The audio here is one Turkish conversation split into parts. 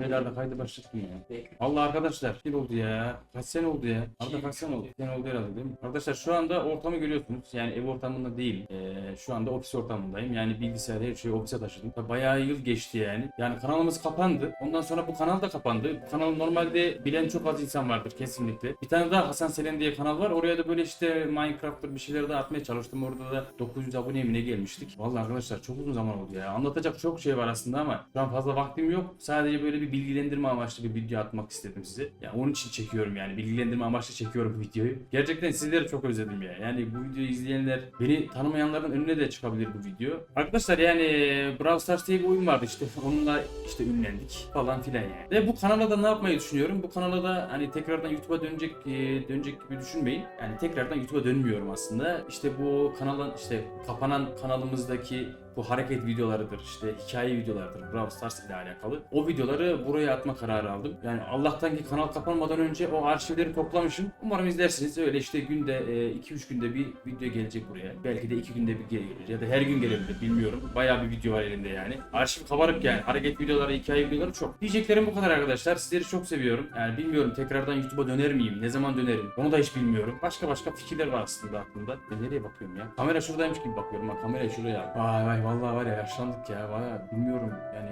Beyler de kaydı başlattım ya. Allah arkadaşlar bir oldu ya. Kaç sene oldu ya? Arada kaç sene oldu? Sene oldu herhalde değil mi? Arkadaşlar şu anda ortamı görüyorsunuz. Yani ev ortamında değil. Ee, şu anda ofis ortamındayım. Yani bilgisayarı her şeyi ofise taşıdım. Bayağı yıl geçti yani. Yani kanalımız kapandı. Ondan sonra bu kanal da kapandı. Bu kanalı normalde bilen çok az insan vardır kesinlikle. Bir tane daha Hasan Selen diye kanal var. Oraya da böyle işte Minecraft'tır bir şeyler de atmaya çalıştım. Orada da 900 aboneye mi ne gelmiştik. Vallahi arkadaşlar çok uzun zaman oldu ya. Anlatacak çok şey var aslında ama şu an fazla vaktim yok. Sadece böyle bir bilgilendirme amaçlı bir video atmak istedim size. Yani onun için çekiyorum yani. Bilgilendirme amaçlı çekiyorum bu videoyu. Gerçekten sizleri çok özledim ya. Yani bu videoyu izleyenler, beni tanımayanların önüne de çıkabilir bu video. Arkadaşlar yani Brawl Stars diye bir oyun vardı işte. Onunla işte ünlendik falan filan yani. Ve bu kanala da ne yapmayı düşünüyorum? Bu kanala da hani tekrardan YouTube'a dönecek e, dönecek gibi düşünmeyin. Yani tekrardan YouTube'a dönmüyorum aslında. İşte bu kanalın işte kapanan kanalımızdaki bu hareket videolarıdır, işte hikaye videolarıdır Brawl Stars ile alakalı. O videoları buraya atma kararı aldım. Yani Allah'tan ki kanal kapanmadan önce o arşivleri toplamışım. Umarım izlersiniz. Öyle işte günde 2-3 günde bir video gelecek buraya. Belki de 2 günde bir gelir ya da her gün gelebilir bilmiyorum. Bayağı bir video var elimde yani. Arşiv kabarık yani. Hareket videoları, hikaye videoları çok. Diyeceklerim bu kadar arkadaşlar. Sizleri çok seviyorum. Yani bilmiyorum tekrardan YouTube'a döner miyim? Ne zaman dönerim? Onu da hiç bilmiyorum. Başka başka fikirler var aslında aklımda. Ben nereye bakıyorum ya? Kamera şuradaymış gibi bakıyorum. Bak kamerayı şuraya al. Vay vallahi var ya yaşlandık ya. Vay bilmiyorum yani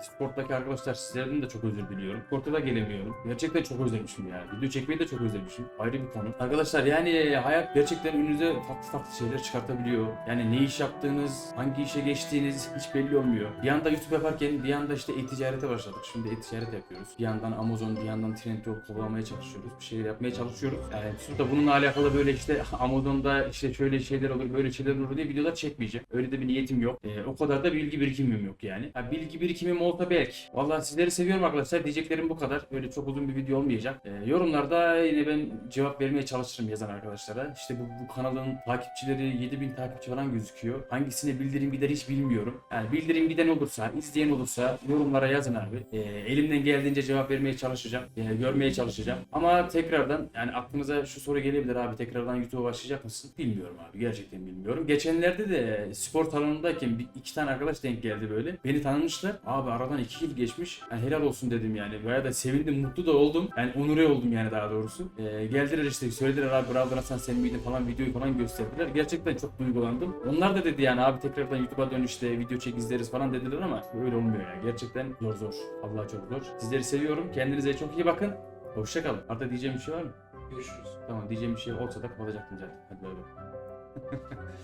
Discord'daki arkadaşlar sizlerden de çok özür diliyorum. Discord'a da gelemiyorum. Gerçekten çok özlemişim yani. Video çekmeyi de çok özlemişim. Ayrı bir konu. Arkadaşlar yani hayat gerçekten önünüze farklı farklı şeyler çıkartabiliyor. Yani ne iş yaptığınız, hangi işe geçtiğiniz hiç belli olmuyor. Bir anda YouTube yaparken bir anda işte e-ticarete başladık. Şimdi e-ticaret yapıyoruz. Bir yandan Amazon, bir yandan Trendyol kovalamaya çalışıyoruz. Bir şeyler yapmaya çalışıyoruz. Yani burada bununla alakalı böyle işte Amazon'da işte şöyle şeyler olur, böyle şeyler olur diye videolar çekmeyeceğim. Öyle de bir niyetim yok. Ee, o kadar da bilgi birikimim yok yani. Ha, bilgi birikimim olsa belki. Vallahi sizleri seviyorum arkadaşlar. Diyeceklerim bu kadar. Öyle çok uzun bir video olmayacak. Ee, yorumlarda yine ben cevap vermeye çalışırım yazan arkadaşlara. İşte bu, bu kanalın takipçileri 7000 takipçi falan gözüküyor. Hangisine bildirim gider hiç bilmiyorum. Yani bildirim giden olursa, izleyen olursa yorumlara yazın abi. Ee, elimden geldiğince cevap vermeye çalışacağım. Ee, görmeye çalışacağım. Ama tekrardan yani aklınıza şu soru gelebilir abi tekrardan YouTube'a başlayacak mısın? Bilmiyorum abi. Gerçekten bilmiyorum. Geçenlerde de spor salonundayken bir, iki tane arkadaş denk geldi böyle. Beni tanımışlar. Abi aradan iki yıl geçmiş. Yani helal olsun dedim yani. Bayağı da sevindim, mutlu da oldum. Yani onure oldum yani daha doğrusu. Ee, geldiler işte söylediler abi bravo Hasan sen miydin falan videoyu falan gösterdiler. Gerçekten çok duygulandım. Onlar da dedi yani abi tekrardan YouTube'a dön işte video çek izleriz falan dediler ama öyle olmuyor yani. Gerçekten zor zor. Allah çok zor. Sizleri seviyorum. Kendinize çok iyi bakın. Hoşçakalın. Artık diyeceğim bir şey var mı? Görüşürüz. Tamam diyeceğim bir şey olsa da kapatacaktım zaten. Hadi bay bay.